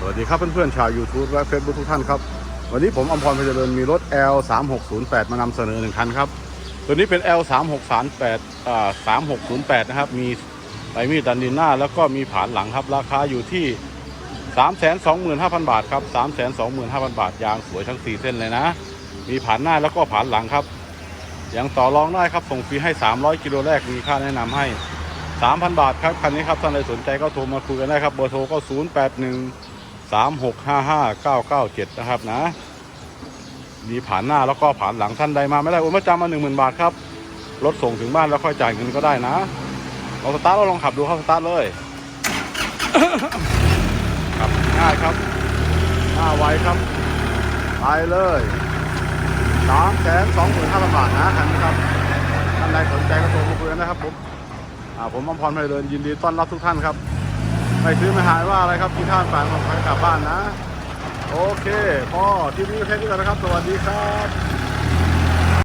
สวัสดีครับเพื่อนๆชาว YouTube และ Facebook ทุกท่านครับ วันนี้ผมอมพรพเจริญมีรถ L 3 6 0 8มานำเสนอหนึ่งคันครับ ตัวนี้เป็น L 3 6 3 8อ่า3608 นะครับ มีใบมีดดันดินหน้า แล้วก็มีผานหลังครับ ราคาอยู่ที่ 325,000 บาทครับ 325,000 บาท ยางสวยทั้ง 4 เส้นเลยนะ มีผานหน้าแล้วก็ผานหลังครับยังต่อรองได้ครับ ส่งฟรีให้ 300 กิโลแรกมีค่าแนะนำให้ 3,000 บาทครับ คันนี้ครับท่านใดสนใจก็โทรมาคุยกันได้ครับ เบอร์โทรก็ 081 3655 997นะครับนะ มีผ่านหน้าแล้วก็ผ่านหลังท่านใดมาไม่ได้โอนมาจำมา10,000บาทครับรถส่งถึงบ้านแล้วค่อยจ่ายเงินก็ได้นะลองสตาร์ทเราลองขับดูครับสตาร์ทเลยครับง่ายครับหน้าไวครับไปเลยสามแสนสองหมื่นห้าพันบาทนะคันนี้ครับท่านใดสนใจก็โทรมาคุยกันนะครับผมผมอมพรไพเดินยินดีต้อนรับทุกท่านครับ ไปซื้อมาหายว่าอะไรครับที่ท่านฝากมาขายกลับบ้านนะ โอเคพอที่นี้แค่นี้ก่อนนะครับ สวัสดีครับ